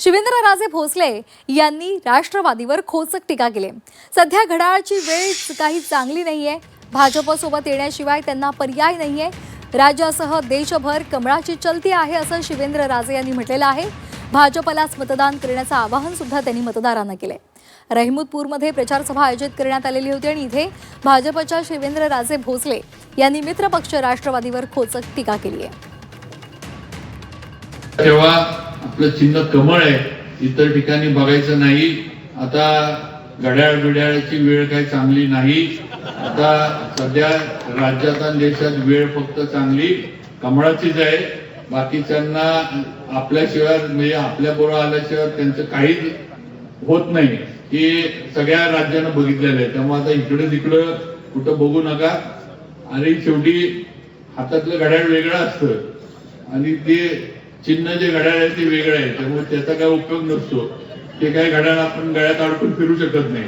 शिवेंद्रराजे भोसले यांनी राष्ट्रवादीवर खोचक टीका केली. सध्या घड्याळची वेळ काही चांगली नाहीये. भाजपसोबत येण्याशिवाय त्यांना पर्याय नाहीये. राज्यासह देशभर कमळाची चलती आहे असं शिवेंद्रराजे यांनी म्हटलेलं आहे. भाजपलाच मतदान करण्याचं आवाहन सुद्धा त्यांनी मतदारांना केलंय. रहिमूदपूरमध्ये प्रचारसभा आयोजित करण्यात आलेली होती आणि इथे भाजपच्या शिवेंद्रराजे भोसले यांनी मित्रपक्ष राष्ट्रवादीवर खोचक टीका केली आहे आपलं चिन्ह कमळ आहे. इतर ठिकाणी बघायचं नाही. आता घड्याळ बिड्याळाची वेळ काही चांगली नाही. आता सध्या राज्यात आणि देशात वेळ फक्त चांगली कमळाचीच आहे. बाकीच्यांना आपल्याशिवाय म्हणजे आपल्या बरोबर आल्याशिवाय त्यांचं काहीच होत नाही. हे सगळ्या राज्यानं बघितलेलं आहे. त्यामुळे आता इकडं तिकडं कुठं बघू नका. आणि शेवटी हातातलं घड्याळ वेगळं असतं. आणि ते चिन्ह जे घड्याळ आहे ते वेगळं आहे त्यामुळे त्याचा काय उपयोग नसतो. ते काय घड्याळ आपण गळ्यात अडकून फिरू शकत नाही.